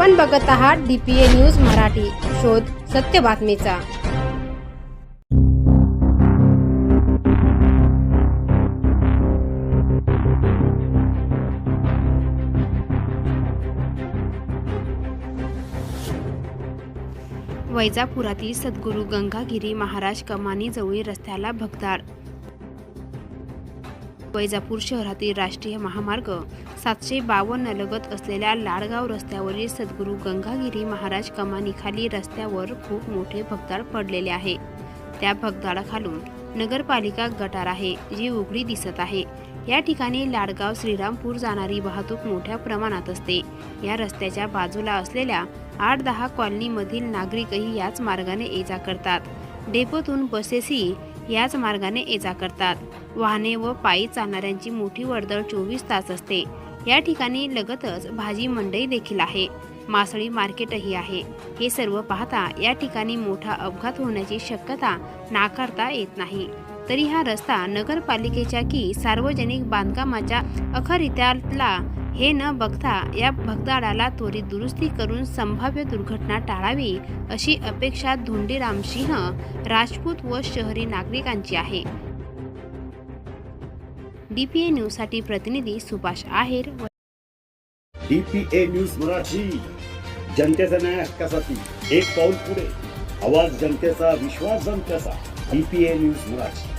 आपण बघत आहात डीपीए न्यूज मराठी. शोध सत्य बातमीचा. वैजापुरातील सद्गुरू गंगागिरी महाराज कमानीजवळील रस्त्याला भगदाड वैजापूर शहरातील राष्ट्रीय महामार्ग सातशे बावन्न लगत असलेल्या लाडगाव रस्त्यावरील सद्गुरू गंगागिरी महाराज कमानीखाली रस्त्यावर खूप मोठे भगदाड पडलेले आहे. त्या भगदाडाखालून नगरपालिका गटार आहे जी उघडी दिसत आहे. या ठिकाणी लाडगाव श्रीरामपूर जाणारी वाहतूक मोठ्या प्रमाणात असते. या रस्त्याच्या बाजूला असलेल्या आठ दहा कॉलनीमधील नागरिकही याच मार्गाने ये जा करतात. डेपोतून बसेसही याच मार्गाने ये जा करतात. वाहने व पायी चालणाऱ्यांची मोठी वर्दळ चोवीस तास असते. या ठिकाणी लगतच भाजी मंडई देखील आहे. मासळी मार्केटही आहे. हे सर्व पाहता या ठिकाणी मोठा अपघात होण्याची शक्यता नाकारता येत नाही. तरी हा रस्ता नगरपालिकेच्या की सार्वजनिक बांधकामाच्या अखरित्याला हे न बघता या भगदाडाला त्वरित दुरुस्ती करून संभाव्य दुर्घटना टाळावी अशी अपेक्षा धोंडीराम सिंह राजपूत व शहरी नागरिकांची आहे. डीपीए न्यूजसाठी प्रतिनिधी सुभाष आहेर व डीपीए न्यूज मराठी जनतेचा न्याय हक्कासाठी. एक पाऊल पुढे. आवाज जनतेचा विश्वास जनतेचा. DPA news Marathi.